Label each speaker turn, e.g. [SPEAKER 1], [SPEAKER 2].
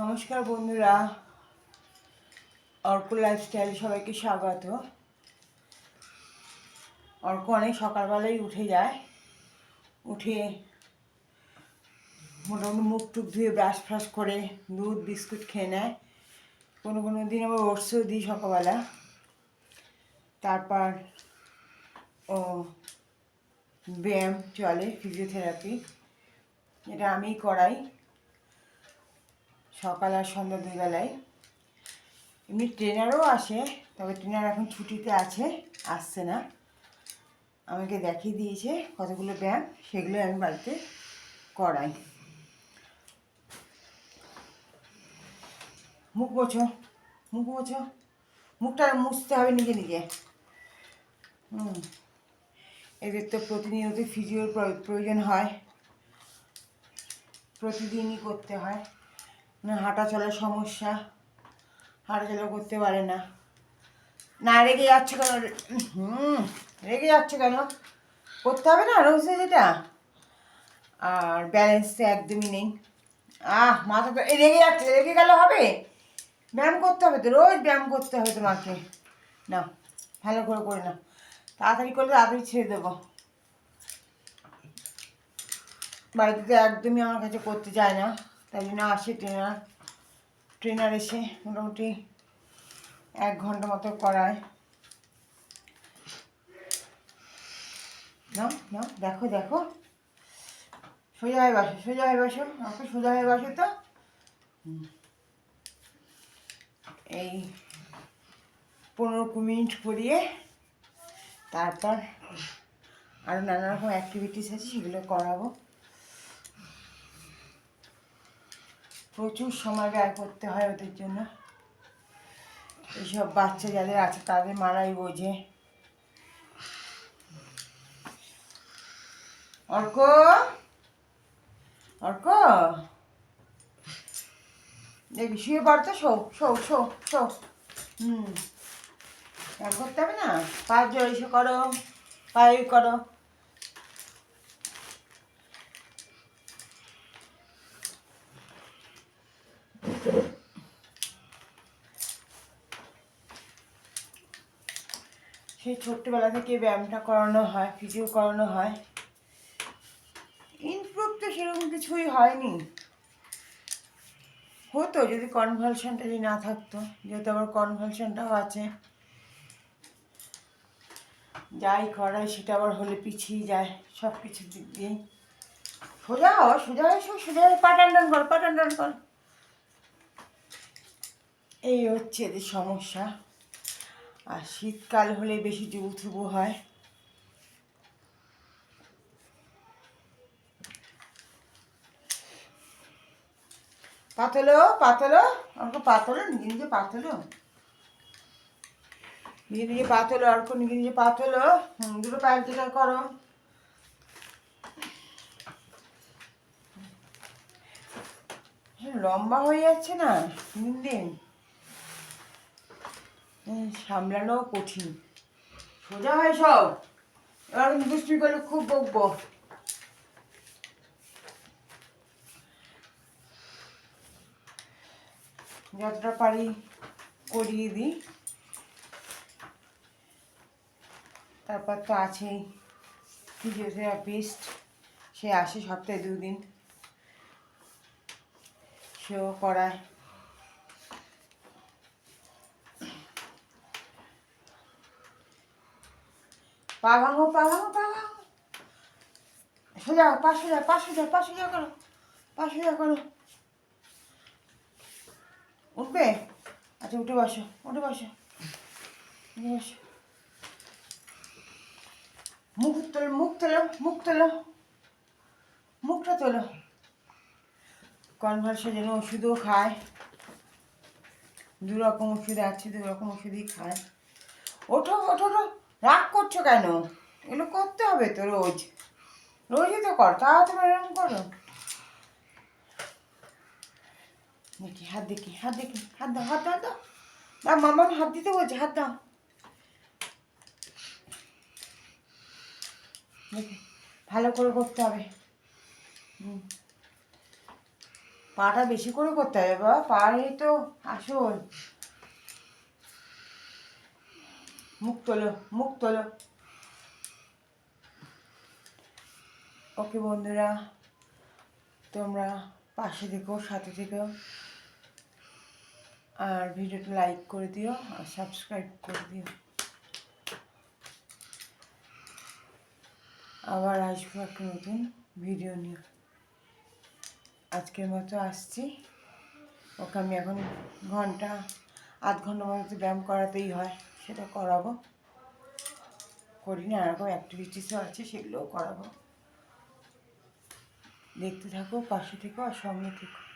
[SPEAKER 1] নমস্কার বন্ধুরা। অর্ক লাইফস্টাইল সবাইকে স্বাগত। অর্ক অনেক সকালবেলায় উঠে যায়। উঠে মোটামুটি মুখ টুক ধুয়ে ব্রাশ ফ্রাশ করে দুধ, বিস্কুট খেয়ে নেয়। কোনো কোনো দিন আবার ওটসও দিই সকালবেলা। তারপর ও ব্যায়াম চলে ফিজিওথেরাপি এটা আমিই করাই। সকাল আর সন্ধ্যা দুবেলায় এমনি ট্রেনারও আসে, তবে ট্রেনার এখন ছুটিতে আছে, আসছে না। আমাকে দেখিয়ে দিয়েছে কতগুলো ব্যায়াম সেগুলো আমি বাড়িতে করাই। মুখ মোছো মুখ মোছো মুখটা মুছতে হবে নিজে নিজে। হুম। এদের তো প্রতিনিয়ত ফিজিওর প্রয়- প্রয়োজন হয়। প্রতিদিনই করতে হয়। হাঁটা চলার সমস্যা। হাঁটা চলা করতে পারে না। না, রেগে যাচ্ছে কেন? হুম, রেগে যাচ্ছে কেন? করতে হবে না, রোজ যেটা আর ব্যালেন্স তো একদমই নেই। আহ, মাথা তো রেগে যাচ্ছে, রেগে গেলে হবে? ব্যায়াম করতে হবে তো, রোজ ব্যায়াম করতে হবে তোমাকে। না ভালো করে করে না তাড়াতাড়ি করলে তাড়াতাড়ি ছেড়ে দেবো। বাড়িতে তো একদমই আমার কাছে করতে চায় না। তাই জন্য আসে ট্রেনার ট্রেনার এসে মোটামুটি এক ঘণ্টা মতো করায়। না না দেখো দেখো। সোজা হয়ে বসো, সোজা হয়ে বসো, আমাকে সোজা হয়ে বসো তো। এই পনেরো কুড়ি মিনিট করিয়ে তারপর আরও নানা রকম অ্যাক্টিভিটিস আছে সেগুলো করাবো। প্রচুর সময় ব্যয় করতে হয় ওদের জন্য। এইসব বাচ্চা যাদের আছে তাদের মারাই বোঝে। অর্ক? অর্ক? দেখি, শুয়ে পড় তো, শো শো শো শো। হুম। করতে হবে না? জোর এসে করো, পায়ে করো। সেই ছোট্টবেলা থেকে ব্যায়ামটা করানো হয় ফিজিও করানো হয়। ইমপ্রুভ তো সেরকম কিছুই হয়নি। হতো যদি কনভালশনটা যদি না থাকতো যেহেতু আবার কনভালশনটাও আছে। যাই করাই সেটা আবার হলে পিছিয়ে যায় সব কিছুর দিক দিয়েই সোজা হও সোজা হয়ে শো, সোজা হয়ে পাটান টান কর পাটান টান কর। এই হচ্ছে এদের সমস্যা। আর শীতকাল হলে বেশি যুবুথুবু হয়। পাতলো পাতলো আমাকে পাতলো নিজে নিজে পাতলো। নিজে নিজে পাতলো, আর নিজে নিজে পাতলো। দুটো পায়ের যেটা করো। লম্বা হয়ে যাচ্ছে না দিন দিন? সামলানো কঠিন। সোজা হয় সব। এবার দুষ্টুমি করলে খুব বকবো। যতটা পারি করিয়ে দিই। তারপর তো আছেই ফিজিওথেরাপিস্ট সে আসে সপ্তাহে দুদিন। সেও করায়। পা ভাঙো পা ভাঙো পা ভাঙো সোজা পা সোজা পা সোজা পা করো পা করো। উঠবে? আচ্ছা উঠে বসো উঠে বসো উঠে বসো। তোলো, মুখ তোলো মুখ তোলো, মুখটা তোলো। কনভার্সের জন্য ওষুধও খায়। দু রকম ওষুধ আছে দু রকম ওষুধই খায়। ওঠো ওঠো ওঠো। রাগ করছ কেন? এগুলো করতে হবে তো রোজ। রোজই তো কর তাও তোমার এরকম করো দেখি, হাত দেখি হাত দেখি, হাত দাও হাত দাও দাও। মামা হাত দিতে বলছে, হাত দাও। দেখি, ভালো করে করতে হবে। হুম। পাটা বেশি করে করতে হবে, বাবা পায়ে তো আসল। মুখ তোলো মুখ তোলো। ওকে বন্ধুরা, তোমরা পাশে থেকো, সাথে থেকো। আর ভিডিওটা লাইক করে দিও, আর সাবস্ক্রাইব করে দিও। আবার আসব একটা নতুন ভিডিও নিয়ে। আজকের মতো আসছি। ওকে আমি এখন ঘণ্টা, আধ ঘণ্টা মতো ব্যায়াম করাতেই হয়। সেটা করাবো। করি না, এরকম অ্যাক্টিভিটিসও আছে, সেগুলোও করাবো। দেখতে থাকো, পাশে থেকো আর সঙ্গে থেকো।